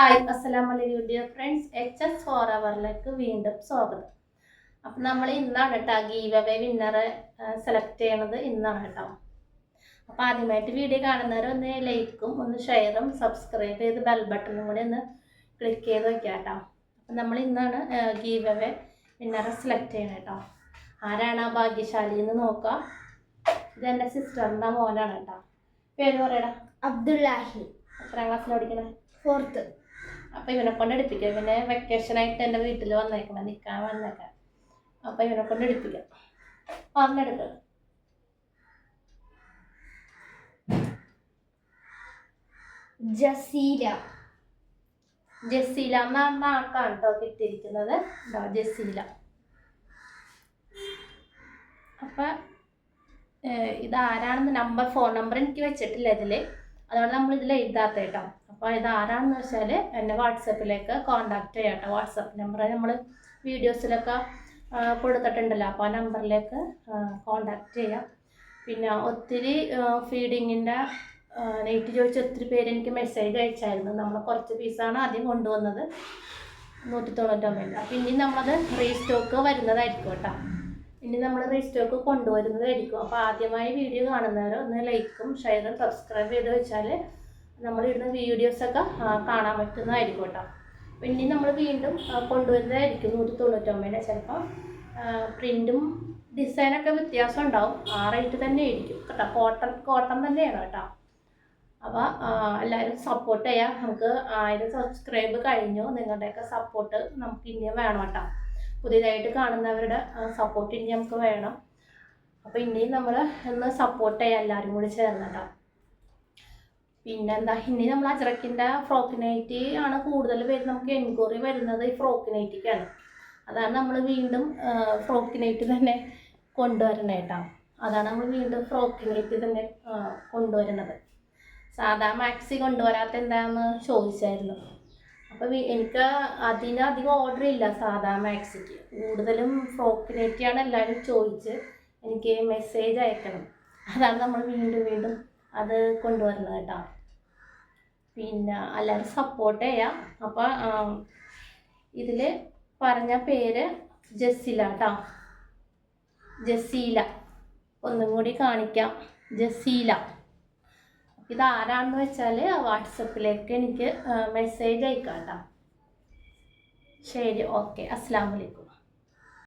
Hi അസ്സലാം വലൈക്കും dear friends. H S four അവറിലേക്ക് വീണ്ടും സ്വാഗതം. അപ്പം നമ്മൾ ഇന്നാണ് കേട്ടോ ഗീവ് അവേ വിന്നറെ സെലക്ട് ചെയ്യണത് ഇന്നാണ് കേട്ടോ അപ്പോൾ ആദ്യമായിട്ട് വീഡിയോ കാണുന്നവർ ഒന്ന് ലൈക്കും ഒന്ന് ഷെയറും സബ്സ്ക്രൈബ് ചെയ്ത് ബെൽ ബട്ടണും കൂടി ഒന്ന് ക്ലിക്ക് ചെയ്ത് വയ്ക്കാം കേട്ടോ അപ്പം നമ്മൾ ഇന്നാണ് ഗീവ് അവേ വിന്നറെ സെലക്ട് ചെയ്യണം കേട്ടോ ആരാണ് ആ ഭാഗ്യശാലി എന്ന് നോക്കുക ഇത് എന്റെ സിസ്റ്ററിന്റെ മോനാണ് കേട്ടോ പേര് പറയടാ. അബ്ദുല്ലാഹി. എത്രാം ക്ലാസ്സിൽ പഠിക്കണേ? ഫോർത്ത് അപ്പം ഇവനെ കൊണ്ട് എടുപ്പിക്കാം. ഇവനെ വെക്കേഷനായിട്ട് എന്റെ വീട്ടിൽ വന്നേക്കണം. നിൽക്കാൻ വന്നേക്കാം അപ്പൊ ഇവനെ കൊണ്ട് എടുപ്പിക്കാം. പറഞ്ഞെടുക്ക ജസീല. ജസീല എന്ന് പറഞ്ഞ ആൾക്കാണ് കേട്ടോ കിട്ടിയിരിക്കുന്നത്. ഇതാ ജസീല. അപ്പം ഇതാരാണെന്ന് നമ്പർ ഫോൺ നമ്പർ എനിക്ക് വെച്ചിട്ടില്ല ഇതിൽ അതുകൊണ്ട് നമ്മൾ ഇതിൽ എഴുതാത്ത കേട്ടോ അപ്പോൾ ഇത് ആരാണെന്ന് വെച്ചാൽ എന്നെ വാട്സപ്പിലേക്ക് കോൺടാക്റ്റ് ചെയ്യാം കേട്ടോ വാട്സപ്പ് നമ്പർ നമ്മൾ വീഡിയോസിലൊക്കെ കൊടുത്തിട്ടുണ്ടല്ലോ. അപ്പോൾ ആ നമ്പറിലേക്ക് കോൺടാക്റ്റ് ചെയ്യാം. പിന്നെ ഒത്തിരി ഫീഡിങ്ങിന്റെ നെയ്റ്റ് ചോദിച്ച ഒത്തിരി പേര് എനിക്ക് മെസ്സേജ് അയച്ചായിരുന്നു. നമ്മൾ കുറച്ച് പീസാണ് ആദ്യം കൊണ്ടുവന്നത്. നൂറ്റി തൊണ്ണൂറ്റൊമ്പതിൽ അപ്പം ഇനി നമ്മളത് റീസ്റ്റോക്ക് വരുന്നതായിരിക്കും കേട്ടോ ഇനി നമ്മൾ റീസ്റ്റോക്ക് കൊണ്ടുവരുന്നതായിരിക്കും. അപ്പോൾ ആദ്യമായി വീഡിയോ കാണുന്നവർ ഒന്ന് ലൈക്കും ഷെയറും സബ്സ്ക്രൈബ് ചെയ്ത് വെച്ചാൽ നമ്മൾ ഇടുന്ന വീഡിയോസൊക്കെ കാണാൻ പറ്റുന്നതായിരിക്കും കേട്ടോ പിന്നെ നമ്മൾ വീണ്ടും കൊണ്ടുവരുന്നതായിരിക്കും നൂറ്റി തൊണ്ണൂറ്റൊമ്പതിന്റെ ചിലപ്പോൾ പ്രിന്റും ഡിസൈനൊക്കെ വ്യത്യാസം ഉണ്ടാവും. ആ റേറ്റ് തന്നെ ആയിരിക്കും കേട്ടോ. കോട്ടൺ കോട്ടൺ തന്നെയാണ് കേട്ടോ. അപ്പോൾ എല്ലാവരും സപ്പോർട്ട് ചെയ്യാം. നമുക്ക് ആയിരം സബ്സ്ക്രൈബ് കഴിഞ്ഞു. നിങ്ങളുടെയൊക്കെ സപ്പോർട്ട് നമുക്ക് ഇനിയും വേണം കേട്ടോ. പുതിയതായിട്ട് കാണുന്നവരുടെ സപ്പോർട്ട് ഇനി നമുക്ക് വേണം. അപ്പോൾ ഇനിയും നമ്മൾ ഒന്ന് സപ്പോർട്ട് ചെയ്യാം എല്ലാവരും കൂടി ചേർന്ന് പിന്നെന്താ ഇനി നമ്മൾ അജ്രക്കിന്റെ ഫ്രോക്ക് നൈറ്റി ആണ് കൂടുതൽ പേര് നമുക്ക് എൻക്വയറി വരുന്നത് ഈ ഫ്രോക്ക് നൈറ്റിക്കാണ് അതാണ് നമ്മൾ വീണ്ടും ഫ്രോക്ക് നൈറ്റ് തന്നെ കൊണ്ടുവരണേ കേട്ടോ. അതാണ് നമ്മൾ വീണ്ടും ഫ്രോക്ക് നൈറ്റ് തന്നെ കൊണ്ടുവരുന്നത്. സാധാ മാക്സി കൊണ്ടുവരാത്ത എന്താണെന്ന് ചോദിച്ചായിരുന്നു. അപ്പോൾ എനിക്ക് അതിന് അധികം ഓർഡർ ഇല്ല സാധാ മാക്സിക്ക് കൂടുതലും ഫ്രോക്ക് നൈറ്റിയാണ് എല്ലാവരും ചോദിച്ച് എനിക്ക് മെസ്സേജ് അയക്കണം. അതാണ് നമ്മൾ വീണ്ടും വീണ്ടും അത് കൊണ്ടുവരണം കേട്ടോ. പിന്നെ എല്ലാവരും സപ്പോർട്ട് ചെയ്യാം. അപ്പോൾ ഇതിൽ പറഞ്ഞ പേര് ജസീല കേട്ടോ ജസീല ഒന്നും കൂടി കാണിക്കാം. ജസീല ഇത് ആരാണെന്ന് വെച്ചാൽ വാട്സപ്പിലേക്ക് എനിക്ക് മെസ്സേജ് അയക്കാം കേട്ടോ ശരി ഓക്കെ അസ്സാം വലൈക്കും